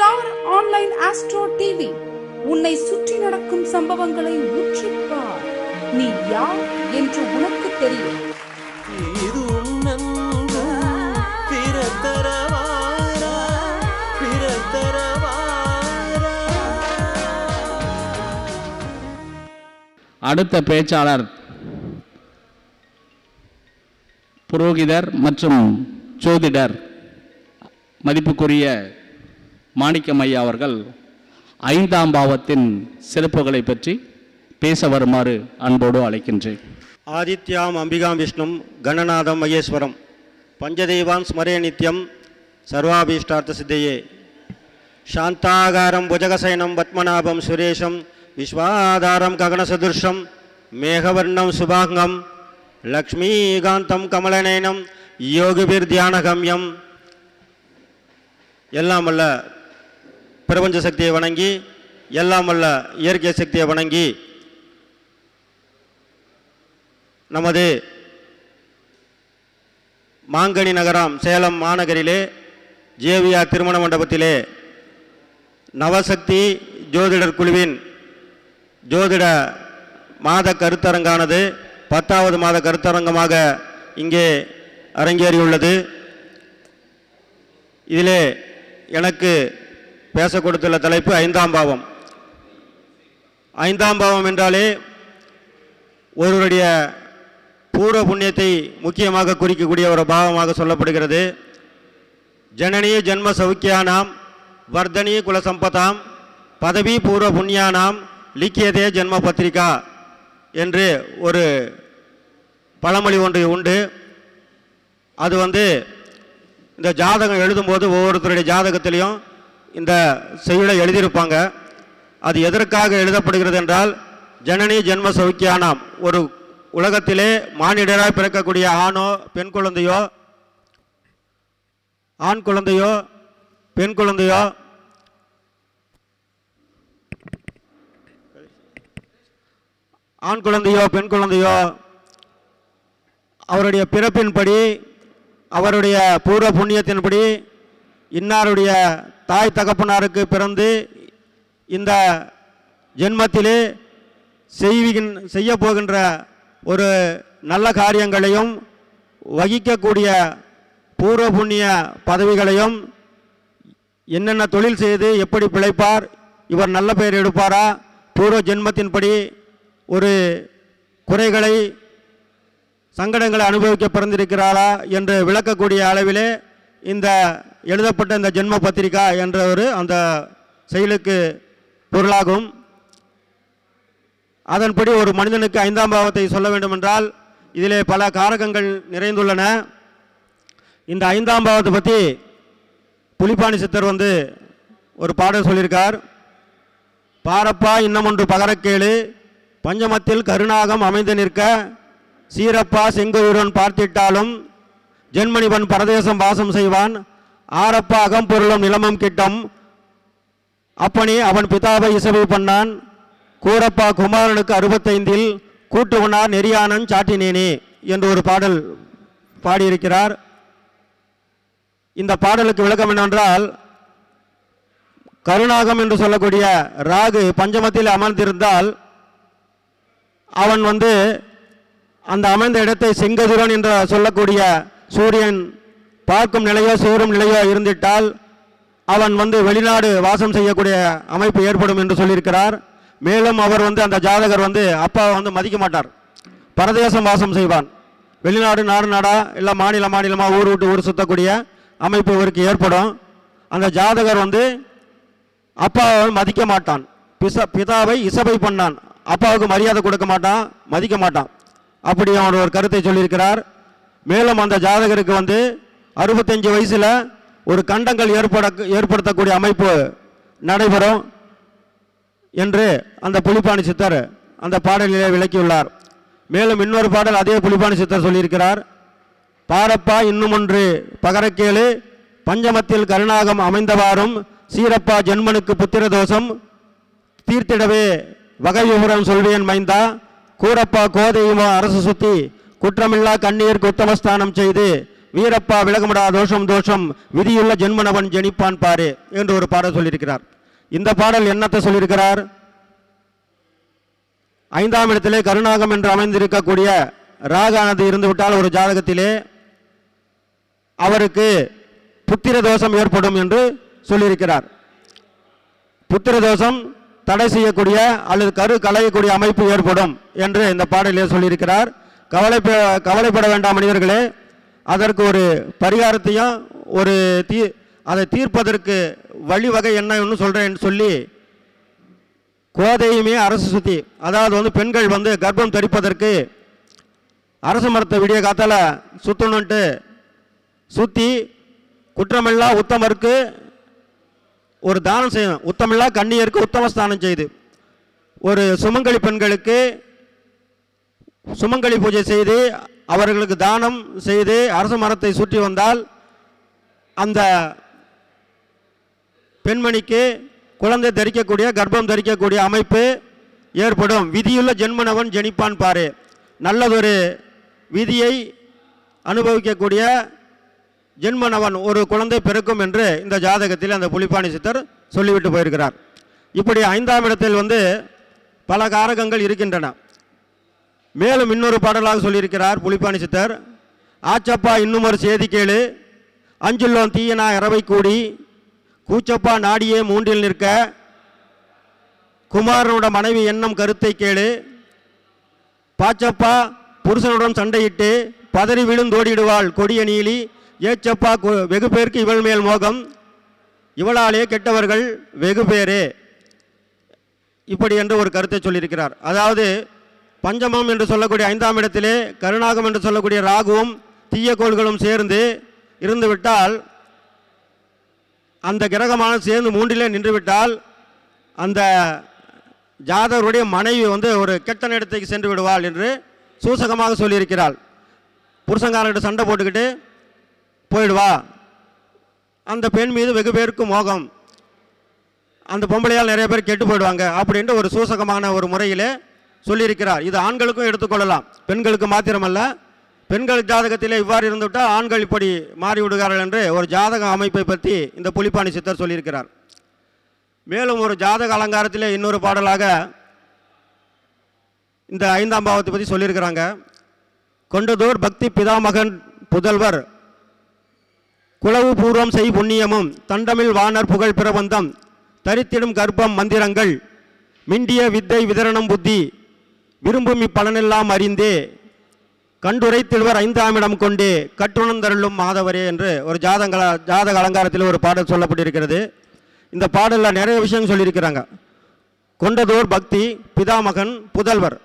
Star online astro TV. உன்னை சுற்றி நடக்கும் சம்பவங்களை உற்றிப்பார் நீ யார் என்று உனக்கு தெரியும். இது உன்னன்பு பிறத்தரவாரா பிறத்தரவாரா. அடுத்த பேச்சாளர். புரோகிதர் மற்றும் ஜோதிடர். மதிப்புக்குரிய மாணிக்கம் ஐயா அவர்கள் ஐந்தாம் பாவத்தின் சிறப்புகளை பற்றி பேச வருமாறு அன்போடு அழைக்கின்றேன். ஆதித்யாம் அம்பிகாம் விஷ்ணும் கணநாதம் மகேஸ்வரம் பஞ்சதெய்வான் ஸ்மரே நித்யம் சர்வாபீஷ்டார்த்த சித்தையே. சாந்தாகாரம் புஜகசைனம் பத்மநாபம் சுரேஷம் விஸ்வாதாரம் ககனசதுர்ஷம் மேகவர்ணம் சுபாங்கம் லக்ஷ்மீகாந்தம் கமலநயனம் யோகிபிர் தியானகம்யம். எல்லாம் வல்ல பிரபஞ்ச சக்தியை வணங்கி எல்லாம் வல்ல இயற்கை சக்தியை வணங்கி நமது மாங்கனி நகரம் சேலம் மாநகரிலே ஜேவியா திருமண மண்டபத்திலே நவசக்தி ஜோதிடர் குழுவின் ஜோதிட மாத கருத்தரங்கானது பத்தாவது மாத கருத்தரங்கமாக இங்கே அரங்கேறியுள்ளது. இதிலே எனக்கு பேச கொடுத்துள்ள தலைப்பு ஐந்தாம் பாவம். ஐந்தாம் பாவம் என்றாலே ஒருவருடைய பூர்வ புண்ணியத்தை முக்கியமாக குறிக்கக்கூடிய ஒரு பாவமாக சொல்லப்படுகிறது. ஜனனி ஜென்ம சௌக்கியானாம் வர்தனி குலசம்பதாம் பதவி பூர்வ புண்ணியானாம் லிக்கியதே ஜென்ம பத்திரிகா என்று ஒரு பழமொழி ஒன்று உண்டு. அது வந்து இந்த ஜாதகம் எழுதும்போது ஒவ்வொருத்தருடைய ஜாதகத்திலையும் இந்த செய்யுளை எழுதியிருப்பாங்க. அது எதற்காக எழுதப்படுகிறது என்றால் ஜனனி ஜென்ம சௌக்கியானாம். ஒரு உலகத்திலே மானிடராய் பிறக்கக்கூடிய ஆணோ பெண் குழந்தையோ ஆண் குழந்தையோ பெண் குழந்தையோ ஆண் குழந்தையோ பெண் குழந்தையோ அவருடைய பிறப்பின்படி அவருடைய பூர்வ புண்ணியத்தின்படி இன்னாருடைய தாய் தகப்பனாருக்கு பிறந்து இந்த ஜென்மத்திலே செய்விகின் செய்ய போகின்ற ஒரு நல்ல காரியங்களையும் வகிக்கக்கூடிய பூர்வ புண்ணிய பதவிகளையும் என்னென்ன தொழில் செய்து எப்படி பிழைப்பார் இவர் நல்ல பெயர் எடுப்பாரா பூர்வ ஜென்மத்தின்படி ஒரு குறைகளை சங்கடங்களை அனுபவிக்க பிறந்திருக்கிறாரா என்று விளக்கக்கூடிய அளவிலே இந்த எழுதப்பட்ட இந்த ஜென்ம பத்திரிகா என்ற ஒரு அந்த செயலுக்கு பொருளாகும். அதன்படி ஒரு மனிதனுக்கு ஐந்தாம் பாவத்தை சொல்ல வேண்டுமென்றால் இதிலே பல காரகங்கள் நிறைந்துள்ளன. இந்த ஐந்தாம் பாவத்தை பற்றி புலிப்பாணி சித்தர் வந்து ஒரு பாடல் சொல்லியிருக்கார். பாரப்பா இன்னமொன்று பகரக்கேளு பஞ்சமத்தில் கருணாகம் அமைந்து நிற்க சீரப்பா செங்கையுடன் பார்த்திட்டாலும் ஜென்மணிவன் பரதேசம் வாசம் செய்வான். ஆரப்பா அகம்பொருளும் நிலமும் கிட்டம். அப்பனே அவன் பிதாவை இசைவு பண்ணான். கூரப்பா குமாரனுக்கு அறுபத்தைந்தில் கூட்டுவனார் நெறியானன் சாட்டினேனே என்று ஒரு பாடல் பாடியிருக்கிறார். இந்த பாடலுக்கு விளக்கம் என்னவென்றால் கருணாகம் என்று சொல்லக்கூடிய ராகு பஞ்சமத்தில் அமர்ந்திருந்தால் அவன் வந்து அந்த அமைந்த இடத்தை செங்கதிரன் என்று சொல்லக்கூடிய சூரியன் பார்க்கும் நிலையோ சேரும் நிலையோ இருந்திட்டால் அவன் வந்து வெளிநாடு வாசம் செய்யக்கூடிய அமைப்பு ஏற்படும் என்று சொல்லியிருக்கிறார். மேலும் அவர் வந்து அந்த ஜாதகர் வந்து அப்பாவை வந்து மதிக்க மாட்டார். பரதேசம் வாசம் செய்வான். வெளிநாடு நாடு நாடா இல்லை மாநில மாநிலமாக ஊர் விட்டு ஊர் சுற்றக்கூடிய அமைப்பு இவருக்கு ஏற்படும். அந்த ஜாதகர் வந்து அப்பாவை மதிக்க மாட்டான். பிச பிதாவை இசபை பண்ணான். அப்பாவுக்கு மரியாதை கொடுக்க மாட்டான் மதிக்க மாட்டான். அப்படி அவர் ஒரு கருத்தை சொல்லியிருக்கிறார். மேலும் அந்த ஜாதகருக்கு வந்து அறுபத்தஞ்சு வயசில் ஒரு கண்டங்கள் ஏற்பட ஏற்படுத்தக்கூடிய அமைப்பு நடைபெறும் என்று அந்த புலிப்பாணி சித்தர் அந்த பாடலிலே விளக்கியுள்ளார். மேலும் இன்னொரு பாடல் அதே புலிப்பாணி சித்தர் சொல்லியிருக்கிறார். பாரப்பா இன்னும் ஒன்று பகரக்கேளு பஞ்சமத்தில் கருணாகம் அமைந்தவாறும் சீரப்பா ஜென்மனுக்கு புத்திர தோஷம் தீர்த்திடவே வகை விவரம் சொல்வேன் மைந்தா கூரப்பா கோதையுமா அரசு சுத்தி குற்றமில்லா கண்ணீர் குத்தமஸ்தானம் செய்து வீரப்பா விலகமடா தோஷம் தோஷம். விதியுள்ள ஜென்மனவன் ஜெனிப்பான் பாரு என்று ஒரு பாடல் சொல்லியிருக்கிறார். இந்த பாடல் என்னத்தை சொல்லியிருக்கிறார்? ஐந்தாம் இடத்திலே கருணாகம் என்று அமைந்திருக்கக்கூடிய ராகானது இருந்துவிட்டால் ஒரு ஜாதகத்திலே அவருக்கு புத்திர தோஷம் ஏற்படும் என்று சொல்லியிருக்கிறார். புத்திர தோஷம் தடை செய்யக்கூடிய அல்லது கரு கலையக்கூடிய அமைப்பு ஏற்படும் என்று இந்த பாடலே சொல்லியிருக்கிறார். கவலை கவலைப்பட வேண்டாம் மனிதர்களே. அதற்கு ஒரு பரிகாரத்தையும் ஒரு தீ அதை தீர்ப்பதற்கு வழிவகை என்னன்னு சொல்கிறேன்னு சொல்லி கோதையுமே அரசு சுற்றி அதாவது வந்து பெண்கள் வந்து கர்ப்பம் தரிப்பதற்கு அரச மரத்தை விடிய காத்தால் சுற்றணுன்ட்டு சுற்றி குற்றமில்லா உத்தமருக்கு ஒரு தானம் செய்யணும். உத்தமில்லா கண்ணியருக்கு உத்தமஸ்தானம் செய்து ஒரு சுமங்கலி பெண்களுக்கு சுமங்கலி பூஜை செய்து அவர்களுக்கு தானம் செய்து அரச மரத்தை சுற்றி வந்தால் அந்த பெண்மணிக்கு குழந்தை தரிக்கக்கூடிய கர்ப்பம் தரிக்கக்கூடிய அமைப்பு ஏற்படும். விதியுள்ள ஜென்மனவன் ஜெனிப்பான் பாரு. நல்லதொரு விதியை அனுபவிக்கக்கூடிய ஜென்மனவன் ஒரு குழந்தை பிறக்கும் என்று இந்த ஜாதகத்தில் அந்த புலிப்பாணி சித்தர் சொல்லிவிட்டு போயிருக்கிறார். இப்படி ஐந்தாம் இடத்தில் வந்து பல காரகங்கள் இருக்கின்றன. மேலும் இன்னொரு பாடலாக சொல்லியிருக்கிறார் புலிப்பாணி சித்தர். ஆச்சப்பா இன்னும் ஒரு செய்தி கேளு. அஞ்சுள்ளோன் தீயனா இரவை கூடி. கூச்சப்பா நாடியே மூன்றில் நிற்க. குமாரனோட மனைவி எண்ணம் கருத்தை கேளு. பாச்சப்பா புருஷனுடன் சண்டையிட்டு பதறி விழுந்தோடிடுவாள் கொடிய நீலி. ஏச்சப்பா வெகு பேருக்கு இவள் மேல் மோகம். இவளாலே கெட்டவர்கள் வெகு பேரே. இப்படி என்று ஒரு கருத்தை சொல்லியிருக்கிறார். அதாவது பஞ்சமம் என்று சொல்லக்கூடிய ஐந்தாம் இடத்திலே கருணாகம் என்று சொல்லக்கூடிய ராகுவும் தீய கோள்களும் சேர்ந்து இருந்துவிட்டால் அந்த கிரகமான சேர்ந்து மூன்றிலே நின்றுவிட்டால் அந்த ஜாதகருடைய மனைவி வந்து ஒரு கெட்ட நேரத்துக்கு சென்று விடுவாள் என்று சூசகமாக சொல்லியிருக்கிறாள். புருஷங்காரர்கிட்ட சண்டை போட்டுக்கிட்டு போயிடுவா. அந்த பெண் மீது வெகு பேருக்கு மோகம். அந்த பொம்பளையால் நிறைய பேர் கெட்டு போயிடுவாங்க அப்படின்ட்டு ஒரு சூசகமான ஒரு முறையிலே சொல்லியிருக்கிறார். இது ஆண்களுக்கும் எடுத்துக்கொள்ளலாம் பெண்களுக்கு மாத்திரமல்ல பெண்கள் ஜாதகத்திலே இவ்வாறு இருந்துவிட்டால் ஆண்கள் இப்படி மாறி விடுகிறார்கள் என்று ஒரு ஜாதக அமைப்பை பற்றி இந்த புலிப்பாணி சித்தர் சொல்லியிருக்கிறார். மேலும் ஒரு ஜாதக அலங்காரத்திலே இன்னொரு பாடலாக இந்த ஐந்தாம் பாவத்தை பற்றி சொல்லியிருக்கிறாங்க. கொண்டதோர் பக்தி பிதாமகன் புதல்வர் குளவு பூர்வம் செய் புண்ணியமும் தண்டமில் வானர் புகழ் பிரபந்தம் தரித்திடும் கர்ப்பம் மந்திரங்கள் மிண்டிய வித்தை விதரணம் புத்தி விரும்பும் இப்பலனெல்லாம் அறிந்தே கண்டுரைத்திடுவர் ஐந்தாம் இடம் கொண்டே கட்டுணர்ந்தருளும் மாதவரே என்று ஒரு ஜாதங்கள ஜாதக அலங்காரத்தில் ஒரு பாடல் சொல்லப்பட்டிருக்கிறது. இந்த பாடலில் நிறைய விஷயம் சொல்லியிருக்கிறாங்க. கொண்டதோர் பக்தி பிதாமகன் புதல்வர்.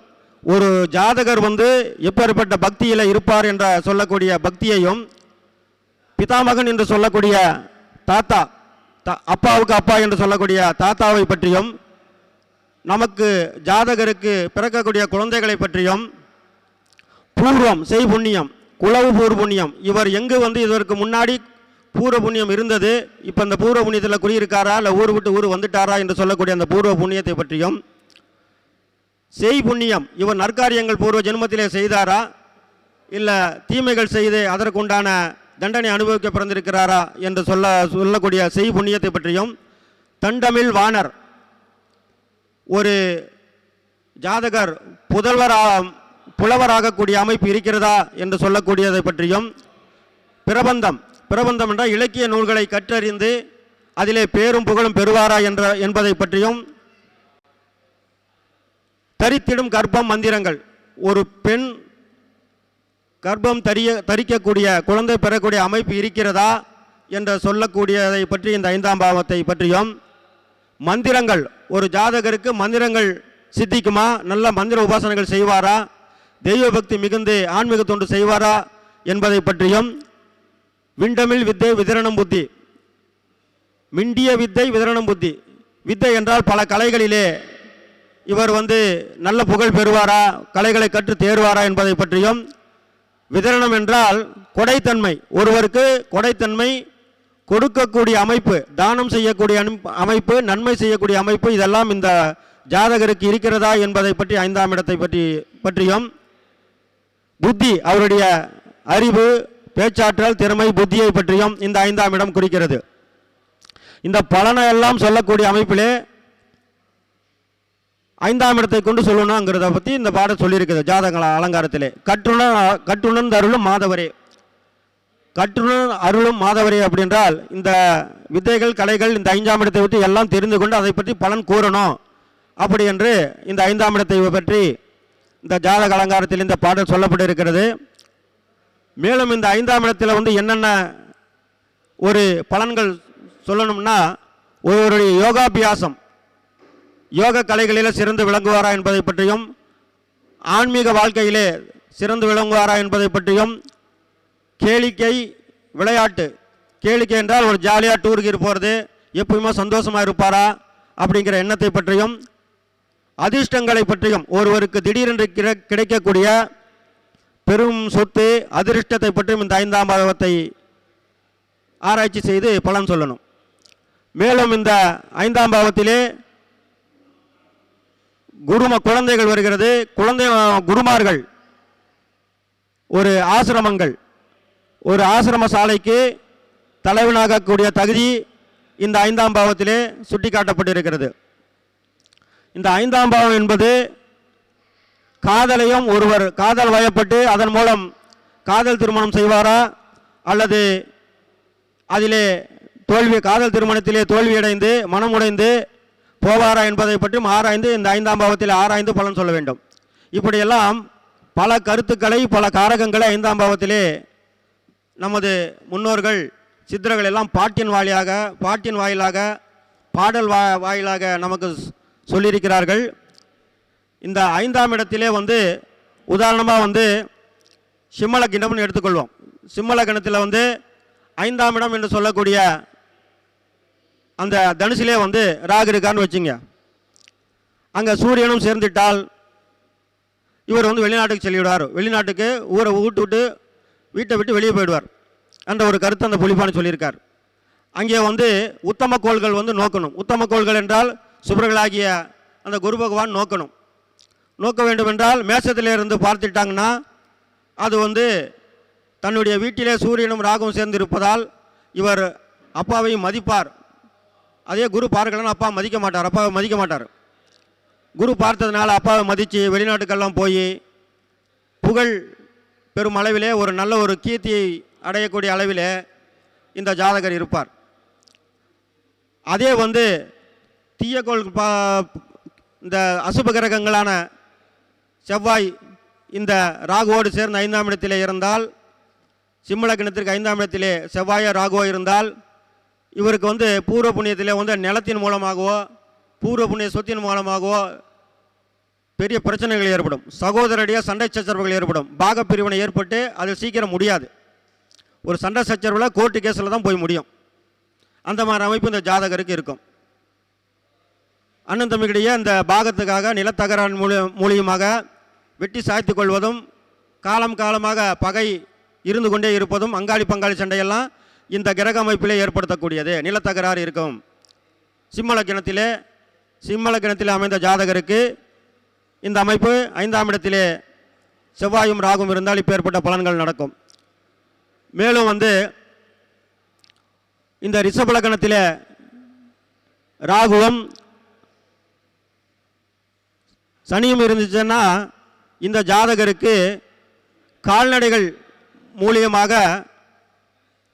ஒரு ஜாதகர் வந்து எப்பேற்பட்ட பக்தியில் இருப்பார் என்ற சொல்லக்கூடிய பக்தியையும் பிதாமகன் என்று சொல்லக்கூடிய தாத்தா த- அப்பாவுக்கு அப்பா என்று சொல்லக்கூடிய தாத்தாவை பற்றியும் நமக்கு ஜாதகருக்கு பிறக்கக்கூடிய குழந்தைகளை பற்றியும் பூர்வம் செய் புண்ணியம் குளவு பூர் புண்ணியம் இவர் எங்கு வந்து இதற்கு முன்னாடி பூர்வ புண்ணியம் இருந்தது இப்போ இந்த பூர்வ புண்ணியத்தில் குடியிருக்காரா இல்லை ஊர் விட்டு ஊர் வந்துட்டாரா என்று சொல்லக்கூடிய அந்த பூர்வ புண்ணியத்தை பற்றியும் செய் புண்ணியம் இவர் நற்காரியங்கள் பூர்வ ஜென்மத்திலே செய்தாரா இல்லை தீமைகள் செய்து அதற்குண்டான தண்டனை அனுபவிக்க பிறந்திருக்கிறாரா என்று சொல்ல சொல்லக்கூடிய செய் புண்ணியத்தை பற்றியும் தண்டமிழ் வானர் ஒரு ஜாதகர் புதல்வரா புலவராகக்கூடிய அமைப்பு இருக்கிறதா என்று சொல்லக்கூடியதை பற்றியும் பிரபந்தம். பிரபந்தம் என்றால் இலக்கிய நூல்களை கற்றறிந்து அதிலே பேரும் புகழும் பெறுவாரா என்ற என்பதை பற்றியும் தரித்திடும் கர்ப்பம் மந்திரங்கள். ஒரு பெண் கர்ப்பம் தரிய தரிக்கக்கூடிய குழந்தை பெறக்கூடிய அமைப்பு இருக்கிறதா என்று சொல்லக்கூடியதை பற்றி இந்த ஐந்தாம் பாவத்தை பற்றியும் மந்திரங்கள். ஒரு ஜாதகருக்கு மந்திரங்கள் சித்திக்குமா? நல்ல மந்திர உபாசனைகள் செய்வாரா? தெய்வ பக்தி மிகுந்து ஆன்மீக தொண்டு செய்வாரா? என்பதை பற்றியும் விண்டமிழ் வித்தை விதரணம் புத்தி. மிண்டிய வித்தை விதரணம் புத்தி. வித்தை என்றால் பல கலைகளிலே இவர் வந்து நல்ல புகழ் பெறுவாரா? கலைகளை கற்று தேர்வாரா என்பதை பற்றியும். விதரணம் என்றால் கொடைத்தன்மை. ஒருவருக்கு கொடைத்தன்மை கொடுக்கக்கூடிய அமைப்பு தானம் செய்யக்கூடிய அமைப்பு நன்மை செய்யக்கூடிய அமைப்பு இதெல்லாம் இந்த ஜாதகருக்கு இருக்கிறதா என்பதை பற்றி ஐந்தாம் இடத்தை பற்றி பற்றியும் புத்தி அவருடைய அறிவு பேச்சாற்றல் திறமை புத்தியை பற்றியும் இந்த ஐந்தாம் இடம் குறிக்கிறது. இந்த பலனை எல்லாம் சொல்லக்கூடிய அமைப்பிலே ஐந்தாம் இடத்தை கொண்டு சொல்லணுங்கிறத பற்றி இந்த பாடம் சொல்லியிருக்குது ஜாதக அலங்காரத்திலே. கற்றுண கற்றுணர்ந்த தருளும் மாதவரே. கற்றுடன் அருளும் மாதவரே அப்படின்றால் இந்த வித்தைகள் கலைகள் இந்த ஐந்தாம் இடத்தை பற்றி எல்லாம் தெரிந்து கொண்டு அதை பற்றி பலன் கூறணும். அப்படி என்று இந்த ஐந்தாம் இடத்தை பற்றி இந்த ஜாதக அலங்காரத்தில் இந்த பாடல் சொல்லப்பட்டிருக்கிறது. மேலும் இந்த ஐந்தாம் இடத்தில் வந்து என்னென்ன ஒரு பலன்கள் சொல்லணும்னா ஒருவருடைய யோகாபியாசம் யோக கலைகளில் சிறந்து விளங்குவாரா என்பதை பற்றியும் ஆன்மீக வாழ்க்கையிலே சிறந்து விளங்குவாரா என்பதை பற்றியும் கேளிக்கை விளையாட்டு. கேளிக்கை என்றால் ஒரு ஜாலியாக டூருக்கு போகிறது எப்பயுமே சந்தோஷமாக இருப்பாரா? அப்படிங்கிற எண்ணத்தை பற்றியும் அதிர்ஷ்டங்களை பற்றியும் ஒருவருக்கு திடீரென்று கிட கிடைக்கக்கூடிய பெரும் சொத்து அதிர்ஷ்டத்தை பற்றியும் இந்த ஐந்தாம் பாவத்தை ஆராய்ச்சி செய்து பலன் சொல்லணும். மேலும் இந்த ஐந்தாம் பாவத்திலே குரும குழந்தைகள் வருகிறது. குழந்தை குருமார்கள் ஒரு ஆசிரமங்கள் ஒரு ஆசிரம சாலைக்கு தலைவனாகக்கூடிய தகுதி இந்த ஐந்தாம் பாவத்திலே சுட்டிக்காட்டப்பட்டிருக்கிறது. இந்த ஐந்தாம் பாவம் என்பது காதலையும் ஒருவர் காதல் வயப்பட்டு அதன் மூலம் காதல் திருமணம் செய்வாரா? அல்லது அதிலே தோல்வி காதல் திருமணத்திலே தோல்வியடைந்து மனமுடைந்து போவாரா என்பதை பற்றியும் ஆராய்ந்து இந்த ஐந்தாம் பாவத்தில் ஆராய்ந்து பலன் சொல்ல வேண்டும். இப்படியெல்லாம் பல கருத்துக்களை பல காரகங்களை ஐந்தாம் பாவத்திலே நமது முன்னோர்கள் சித்தர்கள் எல்லாம் பாட்டின் வாயிலாக பாட்டின் வாயிலாக பாடல் வா வாயிலாக நமக்கு சொல்லியிருக்கிறார்கள். இந்த ஐந்தாம் இடத்திலே வந்து உதாரணமாக வந்து சிம்மல கிண்டம்னு எடுத்துக்கொள்வோம். சிம்மல கிணத்தில் வந்து ஐந்தாம் இடம் என்று சொல்லக்கூடிய அந்த தனுசிலே வந்து ராகு இருக்கான்னு வச்சுங்க. அங்கே சூரியனும் சேர்ந்துட்டால் இவர் வந்து வெளிநாட்டுக்கு செல்லிவிடுவார். வெளிநாட்டுக்கு ஊரை விட்டு விட்டு வீட்டை விட்டு வெளியே போயிடுவார். என்ற ஒரு கருத்து அந்த புலிப்பான சொல்லியிருக்கார். அங்கே வந்து உத்தம கோள்கள் வந்து நோக்கணும். உத்தம கோள்கள் என்றால் சுபர்களாகிய அந்த குரு பகவான் நோக்கணும். நோக்க வேண்டும் என்றால் மேசத்திலே இருந்து பார்த்துட்டாங்கன்னா அது வந்து தன்னுடைய வீட்டிலே சூரியனும் ராகும் சேர்ந்து இருப்பதால் இவர் அப்பாவையும் மதிப்பார். அதே குரு பார்க்கலன்னா அப்பா மதிக்க மாட்டார். அப்பாவை மதிக்க மாட்டார். குரு பார்த்ததுனால அப்பாவை மதித்து வெளிநாட்டுக்கெல்லாம் போய் புகழ் பெரும் அளவிலே ஒரு நல்ல ஒரு கீர்த்தியை அடையக்கூடிய அளவிலே இந்த ஜாதகர் இருப்பார். அதே வந்து தீயக்கோள் பா இந்த அசுப கிரகங்களான செவ்வாய் இந்த ராகுவோடு சேர்ந்த ஐந்தாம் இடத்திலே இருந்தால் சிம்மலக்கணத்திற்கு ஐந்தாம் இடத்திலே செவ்வாயோ ராகுவோ இருந்தால் இவருக்கு வந்து பூர்வ புண்ணியத்திலே வந்து நிலத்தின் மூலமாகவோ பூர்வ புண்ணிய சொத்தின் மூலமாகவோ பெரிய பிரச்சனைகள் ஏற்படும். சகோதரடியாக சண்டை சச்சரவுகள் ஏற்படும். பாகப்பிரிவினை ஏற்பட்டு அது சீக்கிரம் முடியாது. ஒரு சண்டை சச்சரவில் கோர்ட்டு கேஸில் தான் போய் முடியும். அந்த மாதிரி அமைப்பு இந்த ஜாதகருக்கு இருக்கும். அண்ணன் தம்பிக்கிடையே அந்த பாகத்துக்காக நிலத்தகரான் மூலிய மூலியமாக வெட்டி சாய்த்து கொள்வதும் காலம் காலமாக பகை இருந்து கொண்டே இருப்பதும் அங்காளி பங்காளி சண்டையெல்லாம் இந்த கிரக அமைப்பிலே ஏற்படுத்தக்கூடியது. நிலத்தகராறு இருக்கும். சிம்மல கிணத்திலே சிம்மல கிணத்தில் அமைந்த ஜாதகருக்கு இந்த அமைப்பு ஐந்தாம் இடத்திலே செவ்வாயும் ராகும் இருந்தால் இப்போ ஏற்பட்ட பலன்கள் நடக்கும். மேலும் வந்து இந்த ரிஷபலக்கணத்தில் ராகுவும் சனியும் இருந்துச்சுன்னா இந்த ஜாதகருக்கு கால்நடைகள் மூலியமாக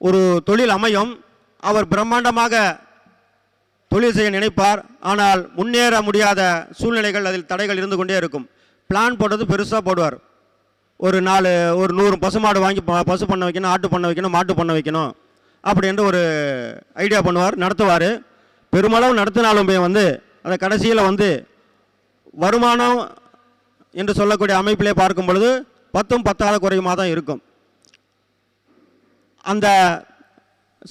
ஒரு தொழில் அமையும். அவர் பிரம்மாண்டமாக தொழில் செய்ய நினைப்பார். ஆனால் முன்னேற முடியாத சூழ்நிலைகள் அதில் தடைகள் இருந்து கொண்டே இருக்கும். பிளான் போட்டது பெருசாக போடுவார். ஒரு நாலு ஒரு நூறு பசுமாடு வாங்கி ப- பசு பண்ண வைக்கணும் ஆட்டு பண்ண வைக்கணும் மாட்டு பண்ண வைக்கணும் அப்படின்ட்டு ஒரு ஐடியா பண்ணுவார் நடத்துவார். பெருமளவு நடத்தினாலுமே வந்து அந்த கடைசியில் வந்து வருமானம் என்று சொல்லக்கூடிய அமைப்பிலே பார்க்கும் பொழுது பத்தும் பத்தாத குறையுமா தான் இருக்கும். அந்த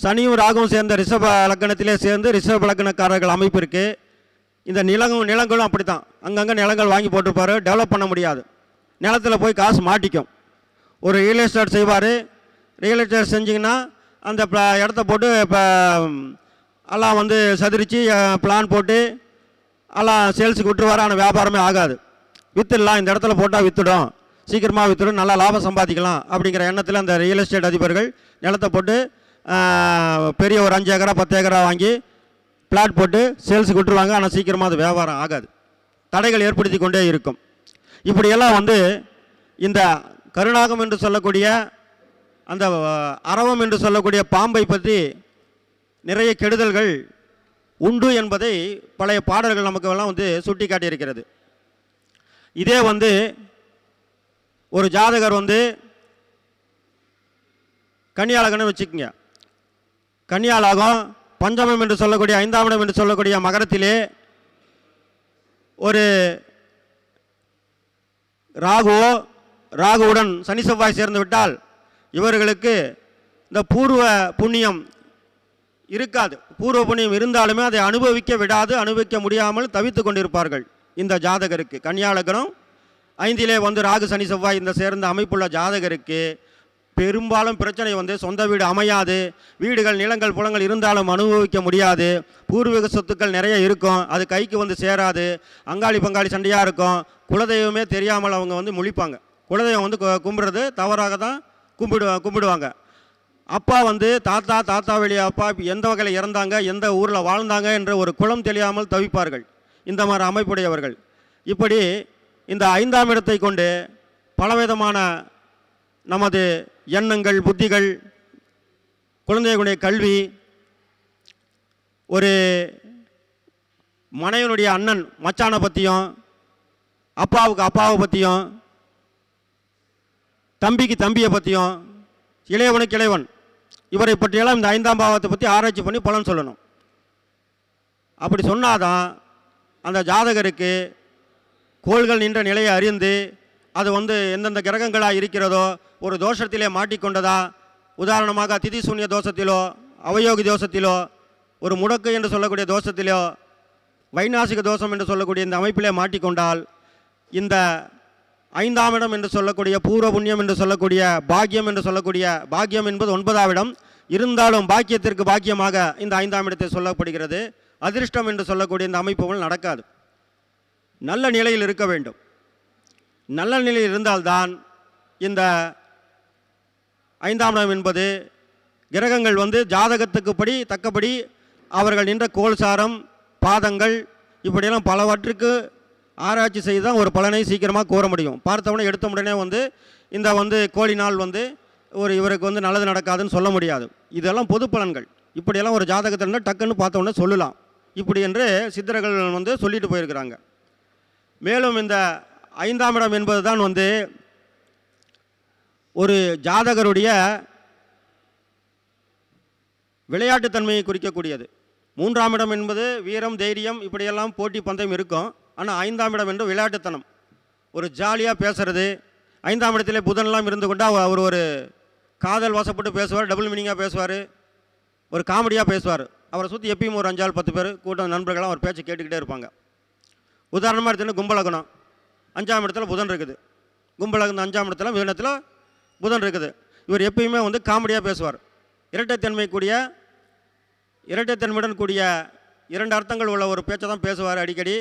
சனியும் ராகும் சேர்ந்த ரிஷப லக்கணத்திலே சேர்ந்து ரிஷப லக்கணக்காரர்கள் அமைப்பு இருக்குது இந்த நிலங்களும் நிலங்களும் அப்படி தான் அங்கங்கே நிலங்கள் வாங்கி போட்டிருப்பார். டெவலப் பண்ண முடியாது. நிலத்தில் போய் காசு மாட்டிக்கும். ஒரு ரியல் எஸ்டேட் செய்வார். ரியல் எஸ்டேட் செஞ்சிங்கன்னா அந்த இடத்த போட்டு இப்போ எல்லாம் வந்து சதுரித்து பிளான் போட்டு எல்லாம் சேல்ஸுக்கு விட்டுருவார். ஆனால் வியாபாரமே ஆகாது. விற்றுடலாம் இந்த இடத்துல போட்டால் விற்றுடும் சீக்கிரமாக விற்றுடும் நல்லா லாபம் சம்பாதிக்கலாம் அப்படிங்கிற எண்ணத்தில் அந்த ரியல் எஸ்டேட் அதிபர்கள் நிலத்தை போட்டு பெரிய ஒரு அஞ்சு ஏக்கரா பத்து ஏக்கரா வாங்கி பிளாட் போட்டு சேல்ஸுக்கு விட்டுருவாங்க. ஆனால் சீக்கிரமாக அது வியாபாரம் ஆகாது. தடைகள் ஏற்படுத்தி கொண்டே இருக்கும். இப்படியெல்லாம் வந்து இந்த கருணாகம் என்று சொல்லக்கூடிய அந்த அரவம் என்று சொல்லக்கூடிய பாம்பை பற்றி நிறைய கெடுதல்கள் உண்டு என்பதை பழைய பாடல்கள் நமக்கு எல்லாம் வந்து சுட்டி காட்டியிருக்கிறது இதே வந்து ஒரு ஜாதகர் வந்து கன்னியாளகன்னு வச்சுக்கோங்க. கன்னியாலாகும் பஞ்சமம் என்று சொல்லக்கூடிய ஐந்தாம் இடம் என்று சொல்லக்கூடிய மகரத்திலே ஒரு ராகுவோ ராகுவுடன் சனி செவ்வாய் சேர்ந்து விட்டால் இவர்களுக்கு இந்த பூர்வ புண்ணியம் இருக்காது. பூர்வ புண்ணியம் இருந்தாலுமே அதை அனுபவிக்க விடாது அனுபவிக்க முடியாமல் தவித்து கொண்டிருப்பார்கள் இந்த ஜாதகருக்கு. கன்னியாளகனம் ஐந்திலே வந்து ராகு சனி செவ்வாய் இந்த சேர்ந்த அமைப்புள்ள ஜாதகருக்கு பெரும்பாலும் பிரச்சனை வந்து சொந்த வீடு அமையாது. வீடுகள் நிலங்கள் புலங்கள் இருந்தாலும் அனுபவிக்க முடியாது. பூர்வீக சொத்துக்கள் நிறைய இருக்கும். அது கைக்கு வந்து சேராது. அங்காளி பங்காளி சண்டையாக இருக்கும். குலதெய்வமே தெரியாமல் அவங்க வந்து முழிப்பாங்க. குலதெய்வம் வந்து கும்பிட்றது கும்பிடுறது தவறாக தான் கும்பிடு கும்பிடுவாங்க. அப்பா வந்து தாத்தா தாத்தா வழி அப்பா எந்த வகையில் இறந்தாங்க எந்த ஊரில் வாழ்ந்தாங்க என்ற ஒரு குலம் தெரியாமல் தவிப்பார்கள். இந்த மாதிரி அமைப்புடையவர்கள். இப்படி இந்த ஐந்தாம் இடத்தை கொண்டு பலவிதமான நமது எண்ணங்கள் புத்திகள் குழந்தைகளுடைய கல்வி ஒரு மனைவனுடைய அண்ணன் மச்சானை பற்றியும் அப்பாவுக்கு அப்பாவை பற்றியும் தம்பிக்கு தம்பியை பற்றியும் இளையவனுக்கு இளையவன். இவரை பற்றியெல்லாம் இந்த ஐந்தாம் பாவத்தை பற்றி ஆராய்ச்சி பண்ணி பலன் சொல்லணும். அப்படி சொன்னாதான் அந்த ஜாதகருக்கு கோள்கள் நின்ற நிலையை அறிந்து அது வந்து எந்தெந்த கிரகங்களாக இருக்கிறதோ ஒரு தோஷத்திலே மாட்டிக்கொண்டதா? உதாரணமாக திதி சூன்ய தோஷத்திலோ அவயோகி தோஷத்திலோ ஒரு முடக்கு என்று சொல்லக்கூடிய தோஷத்திலோ வைநாசிக தோஷம் என்று சொல்லக்கூடிய இந்த அமைப்பிலே மாட்டிக்கொண்டால் இந்த ஐந்தாம் இடம் என்று சொல்லக்கூடிய பூர்வ புண்ணியம் என்று சொல்லக்கூடிய பாக்கியம் என்று சொல்லக்கூடிய பாக்கியம் என்பது ஒன்பதாம் இடம் இருந்தாலும் பாக்கியத்திற்கு பாக்கியமாக இந்த ஐந்தாம் இடத்தை சொல்லப்படுகிறது. அதிர்ஷ்டம் என்று சொல்லக்கூடிய இந்த அமைப்புகள் நடக்காது. நல்ல நிலையில் இருக்க வேண்டும். நல்ல நிலையில் இருந்தால்தான் இந்த ஐந்தாம் இடம் என்பது கிரகங்கள் வந்து ஜாதகத்துக்கு படி தக்கபடி அவர்கள் நின்ற கோல்சாரம் பாதங்கள் இப்படியெல்லாம் பலவற்றுக்கு ஆராய்ச்சி செய்து தான் ஒரு பலனை சீக்கிரமாக கூற முடியும். பார்த்தவொடனே எடுத்த உடனே வந்து இந்த வந்து கோழி நாள் வந்து ஒரு இவருக்கு வந்து நல்லது நடக்காதுன்னு சொல்ல முடியாது. இதெல்லாம் பொது பலன்கள். இப்படியெல்லாம் ஒரு ஜாதகத்தில் இருந்தால் டக்குன்னு பார்த்தோன்னே சொல்லலாம். இப்படி என்று சித்தர்கள் வந்து சொல்லிட்டு போயிருக்கிறாங்க. மேலும் இந்த ஐந்தாம் இடம் என்பது தான் வந்து ஒரு ஜாதகருடைய விளையாட்டுத்தன்மையை குறிக்கக்கூடியது. மூன்றாம் இடம் என்பது வீரம் தைரியம் இப்படியெல்லாம் போட்டி பந்தயம் இருக்கும். ஆனால் ஐந்தாம் இடம் என்று விளையாட்டுத்தனம் ஒரு ஜாலியாக பேசுறது. ஐந்தாம் இடத்திலே புதன்லாம் இருந்து கொண்டு அவர் அவர் ஒரு காதல் வசப்பட்டு பேசுவார் டபுள் மீனிங்காக பேசுவார். ஒரு காமெடியாக பேசுவார். அவரை சுற்றி எப்பயும் ஒரு அஞ்சாள் பத்து பேர் கூட்டம் நண்பர்களாக அவர் பேச்சு கேட்டுக்கிட்டே இருப்பாங்க. உதாரணமாக எடுத்துன்னு கும்பலகணம் அஞ்சாம் இடத்துல புதன் இருக்குது. கும்பலகம் அஞ்சாம் இடத்துல வீணத்தில் புதன் இருக்குது. இவர் எப்பயுமே வந்து காமெடியாக பேசுவார். இரட்டைத்தன்மை கூடிய இரட்டைத்தன்மையுடன் கூடிய இரண்டு அர்த்தங்கள் உள்ள ஒரு பேச்சை தான் பேசுவார் அடிக்கடி.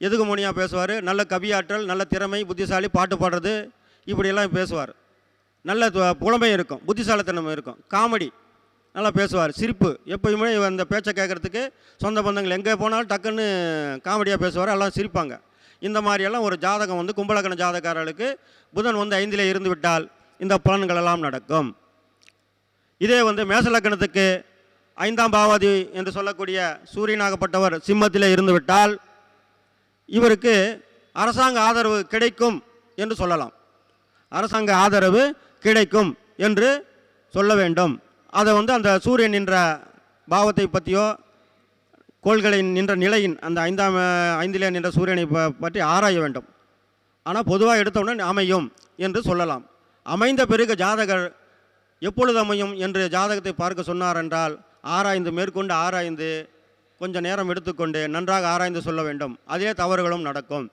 எதுகுமணியாக பேசுவார். நல்ல கவியாற்றல் நல்ல திறமை புத்திசாலி பாட்டு பாடுறது இப்படியெல்லாம் பேசுவார். நல்ல புலமை இருக்கும் புத்திசாலித்தனம் இருக்கும். காமெடி நல்லா பேசுவார். சிரிப்பு எப்பயுமே அந்த பேச்சை கேட்குறதுக்கு சொந்த பந்தங்கள் எங்கே போனாலும் டக்குன்னு காமெடியாக பேசுவார் எல்லாம் சிரிப்பாங்க. இந்த மாதிரியெல்லாம் ஒரு ஜாதகம் வந்து கும்பலக்கண ஜாதகாரர்களுக்கு புதன் வந்து ஐந்திலே இருந்து விட்டால் இந்த பலன்கள் எல்லாம் நடக்கும். இதே வந்து மேசலக்கணத்துக்கு ஐந்தாம் பாவாதி என்று சொல்லக்கூடிய சூரியனாகப்பட்டவர் சிம்மத்தில் இருந்துவிட்டால் இவருக்கு அரசாங்க ஆதரவு கிடைக்கும் என்று சொல்லலாம். அரசாங்க ஆதரவு கிடைக்கும் என்று சொல்ல வேண்டும். அதை வந்து அந்த சூரியன் என்ற பாவத்தை பற்றியோ கோள்களை நின்ற நிலையின் அந்த ஐந்தாம் ஐந்திலே நின்ற சூரியனை ப- பற்றி ஆராய வேண்டும். ஆனால் பொதுவாக எடுத்தவுடன் அமையும் என்று சொல்லலாம். அமைந்த பிறகு ஜாதகர் எப்பொழுது அமையும் என்று ஜாதகத்தை பார்க்க சொன்னார் என்றால் ஆராய்ந்து மேற்கொண்டு ஆராய்ந்து கொஞ்சம் நேரம் எடுத்துக்கொண்டு நன்றாக ஆராய்ந்து சொல்ல வேண்டும். அதே தவறுகளும் நடக்கும்.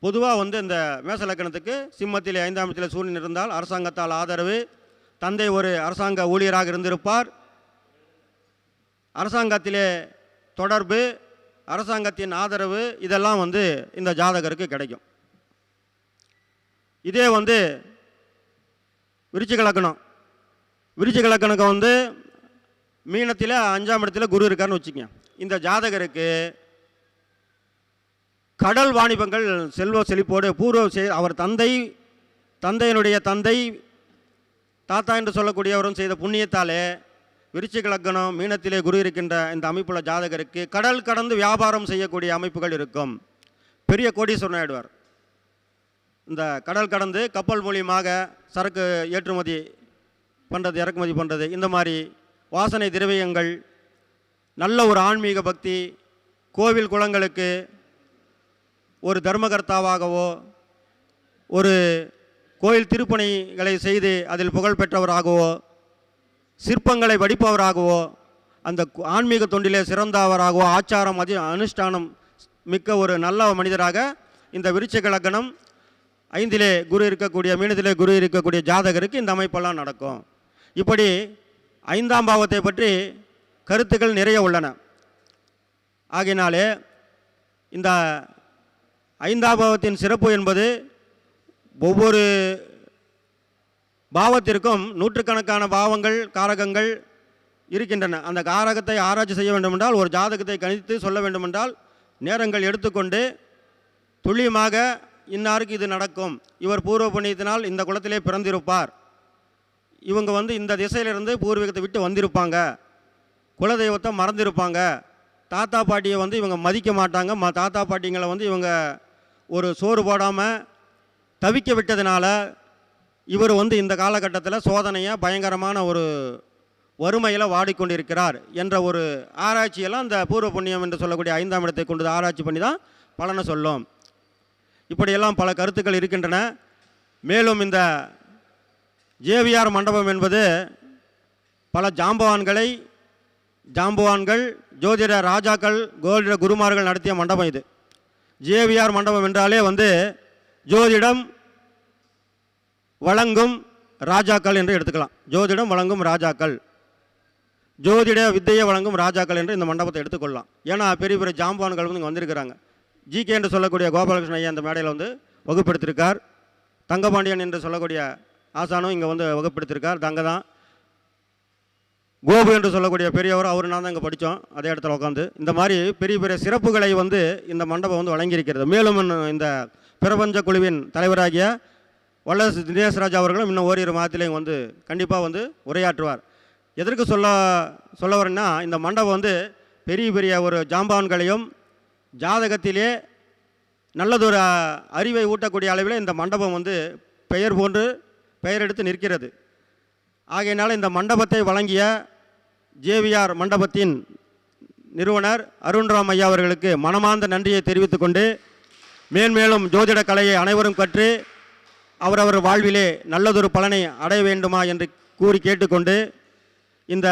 பொதுவாக வந்து இந்த மேசலக்கணத்துக்கு சிம்மத்திலே ஐந்தாம் இடத்தில் சூரியன் இருந்தால் அரசாங்கத்தால் ஆதரவு தந்தை ஒரு அரசாங்க ஊழியராக இருந்திருப்பார். அரசாங்கத்திலே தொடர்பு அரசாங்கத்தின் ஆதரவு இதெல்லாம் வந்து இந்த ஜாதகருக்கு கிடைக்கும். இதே வந்து விருச்சிக லக்கணம் விருச்சிக லக்கணக்கு வந்து மீனத்தில் அஞ்சாம் இடத்துல குரு இருக்காருன்னு வச்சுக்கோங்க. இந்த ஜாதகருக்கு கடல் வாணிபங்கள் செல்வ செழிப்போடு பூர்வ செய்- அவர் தந்தை தந்தையினுடைய தந்தை தாத்தா என்று சொல்லக்கூடியவரும் செய்த புண்ணியத்தாலே விருச்சிக லக்கணம் மீனத்திலே குரு இருக்கின்ற இந்த அமைப்புள்ள ஜாதகருக்கு கடல் கடந்து வியாபாரம் செய்யக்கூடிய அமைப்புகள் இருக்கும். பெரிய கோடீஸ்வரன் ஆயிடுவார். இந்த கடல் கடந்து கப்பல் மூலியமாக சரக்கு ஏற்றுமதி பண்ணுறது இறக்குமதி பண்ணுறது இந்த மாதிரி வாசனை திரவியங்கள் நல்ல ஒரு ஆன்மீக பக்தி கோவில் குளங்களுக்கு ஒரு தர்மகர்த்தாவாகவோ ஒரு கோயில் திருப்பணிகளை செய்து அதில் புகழ் பெற்றவராகவோ சிற்பங்களை வடிப்பவராகவோ அந்த ஆன்மீக தொண்டிலே சிறந்தவராகவோ ஆச்சாரம் அதி அனுஷ்டானம் மிக்க ஒரு நல்ல மனிதராக இந்த விருச்சிக கலக்கணம் ஐந்திலே குரு இருக்கக்கூடிய மீனத்திலே குரு இருக்கக்கூடிய ஜாதகருக்கு இந்த அமைப்பெல்லாம் நடக்கும். இப்படி ஐந்தாம் பாவத்தை பற்றி கருத்துக்கள் நிறைய உள்ளன. ஆகையினாலே இந்த ஐந்தாம் பாவத்தின் சிறப்பு என்பது ஒவ்வொரு பாவத்திற்கும் நூற்றுக்கணக்கான பாவங்கள் காரகங்கள் இருக்கின்றன. அந்த காரகத்தை ஆராய்ச்சி செய்ய வேண்டுமென்றால் ஒரு ஜாதகத்தை கணித்து சொல்ல வேண்டுமென்றால் நேரங்கள் எடுத்துக்கொண்டு துல்லியமாக இன்னாருக்கு இது நடக்கும்? இவர் பூர்வ புண்ணியத்தினால் இந்த குலத்திலே பிறந்திருப்பார். இவங்க வந்து இந்த திசையிலிருந்து பூர்வீகத்தை விட்டு வந்திருப்பாங்க. குலதெய்வத்தை மறந்திருப்பாங்க. தாத்தா பாட்டியை வந்து இவங்க மதிக்க மாட்டாங்க. ம தாத்தா பாட்டிங்களை வந்து இவங்க ஒரு சோறு போடாமல் தவிக்க விட்டதுனால இவர் வந்து இந்த காலகட்டத்தில் சோதனையாக பயங்கரமான ஒரு வறுமையில் வாடிக்கொண்டிருக்கிறார் என்ற ஒரு ஆராய்ச்சியெல்லாம் அந்த பூர்வ புண்ணியம் என்று சொல்லக்கூடிய ஐந்தாம் இடத்தை கொண்டு ஆராய்ச்சி பண்ணி தான் பலனை சொல்லும். இப்படியெல்லாம் பல கருத்துக்கள் இருக்கின்றன. மேலும் இந்த ஜேவிஆர் மண்டபம் என்பது பல ஜாம்பவான்களை ஜாம்பவான்கள் ஜோதிட ராஜாக்கள் கோதிட குருமார்கள் நடத்திய மண்டபம் இது. ஜேவிஆர் மண்டபம் என்றாலே வந்து ஜோதிடம் வழங்கும் ராஜாக்கள் என்று எடுத்துக்கலாம். ஜோதிடம் வழங்கும் ராஜாக்கள். ஜோதிட வித்தையை வழங்கும் ராஜாக்கள் என்று இந்த மண்டபத்தை எடுத்துக்கொள்ளலாம். ஏன்னா பெரிய பெரிய ஜாம்பவான்கள் வந்து இங்கே வந்திருக்கிறாங்க. ஜிகே என்று சொல்லக்கூடிய கோபாலகிருஷ்ணன் ஐயா அந்த மேடையில் வந்து வகுப்பெடுத்திருக்கார். தங்கபாண்டியன் என்று சொல்லக்கூடிய ஆசானும் இங்கே வந்து வகுப்பெடுத்திருக்கார். தங்க தான். கோபு என்று சொல்லக்கூடிய பெரியவர் அவர் நான் தான் இங்கே படித்தோம். அதே இடத்துல உட்காந்து இந்த மாதிரி பெரிய பெரிய சிறப்புகளை வந்து இந்த மண்டபம் வந்து வழங்கியிருக்கிறது. மேலும் இன்னும் இந்த பிரபஞ்ச குழுவின் தலைவராகிய வல்லரசு தினேஷ்ராஜ் அவர்களும் இன்னும் ஓரிரு மாதத்திலையும் வந்து கண்டிப்பாக வந்து உரையாற்றுவார். எதற்கு சொல்ல சொல்ல வரேன்னா இந்த மண்டபம் வந்து பெரிய பெரிய ஒரு ஜாம்பான்களையும் ஜாதகத்திலே நல்லதொரு அறிவை ஊட்டக்கூடிய அளவில் இந்த மண்டபம் வந்து பெயர் போன்று பெயர் எடுத்து நிற்கிறது. ஆகையினால் இந்த மண்டபத்தை வழங்கிய ஜேவிஆர் மண்டபத்தின் நிறுவனர் அருண்ராம் ஐயா அவர்களுக்கு மனமார்ந்த நன்றியை தெரிவித்துக் கொண்டு மேன்மேலும் ஜோதிட கலையை அனைவரும் கற்று அவரவர் வாழ்விலே நல்லதொரு பலனை அடைய வேண்டுமா என்று கூறி கேட்டுக்கொண்டு இந்த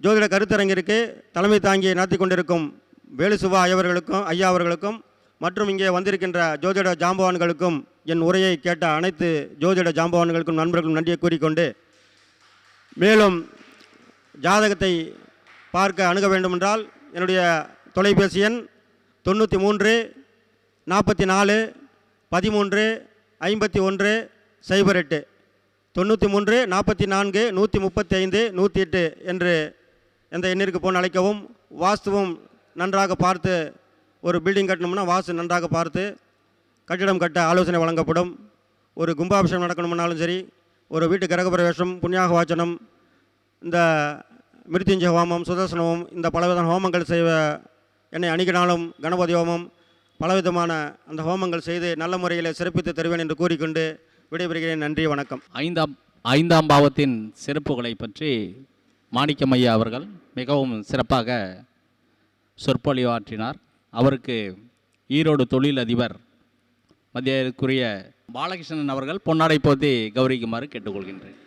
ஜோதிட கருத்தரங்கிற்கு தலைமை தாங்கி நடத்தி கொண்டிருக்கும் வேலுசுவா ஐயவர்களுக்கும் ஐயா அவர்களுக்கும் மற்றும் இங்கே வந்திருக்கின்ற ஜோதிட ஜாம்பவான்களுக்கும் என் உரையை கேட்ட அனைத்து ஜோதிட ஜாம்பவான்களுக்கும் நண்பர்களுக்கும் நன்றியை கூறிக்கொண்டு மேலும் ஜாதகத்தை பார்க்க அணுக வேண்டுமென்றால் என்னுடைய தொலைபேசி எண் தொண்ணூற்றி மூன்று நாற்பத்தி நாலு பதிமூன்று ஐம்பத்தி ஒன்று சைபர் எட்டு. தொண்ணூற்றி மூன்று நாற்பத்தி நான்கு நூற்றி முப்பத்தி ஐந்து நூற்றி எட்டு என்று எந்த எண்ணிற்கு போன் அழைக்கவும் வாஸ்துவும் நன்றாக பார்த்து ஒரு பில்டிங் கட்டணும்னா வாசு நன்றாக பார்த்து கட்டிடம் கட்ட ஆலோசனை வழங்கப்படும். ஒரு கும்பாபிஷேகம் நடக்கணும்னாலும் சரி ஒரு வீட்டு கிரகப்பிரவேசம் புண்ணியாக வாச்சனம் இந்த மிருத்யுஞ்ச ஹோமம் சுதர்சன ஹோமம் இந்த பலவிதமான ஹோமங்கள் செய்வ என்னை அணுகினாலும் கணபதி ஹோமம் பலவிதமான அந்த ஹோமங்கள் செய்து நல்ல முறையில் சிறப்பித்து தருவேன் என்று கூறிக்கொண்டு விடைபெறுகிறேன். நன்றி வணக்கம். ஐந்தாம் ஐந்தாம் பாவத்தின் சிறப்புகளை பற்றி மாணிக்கமையா அவர்கள் மிகவும் சிறப்பாக சொற்பொழிவாற்றினார் அவருக்கு ஈரோடு தொழிலதிபர் மத்தியக்குரிய பாலகிருஷ்ணன் அவர்கள் பொன்னாடை போத்தி கௌரிக்குமாறு கேட்டுக்கொள்கின்றேன்.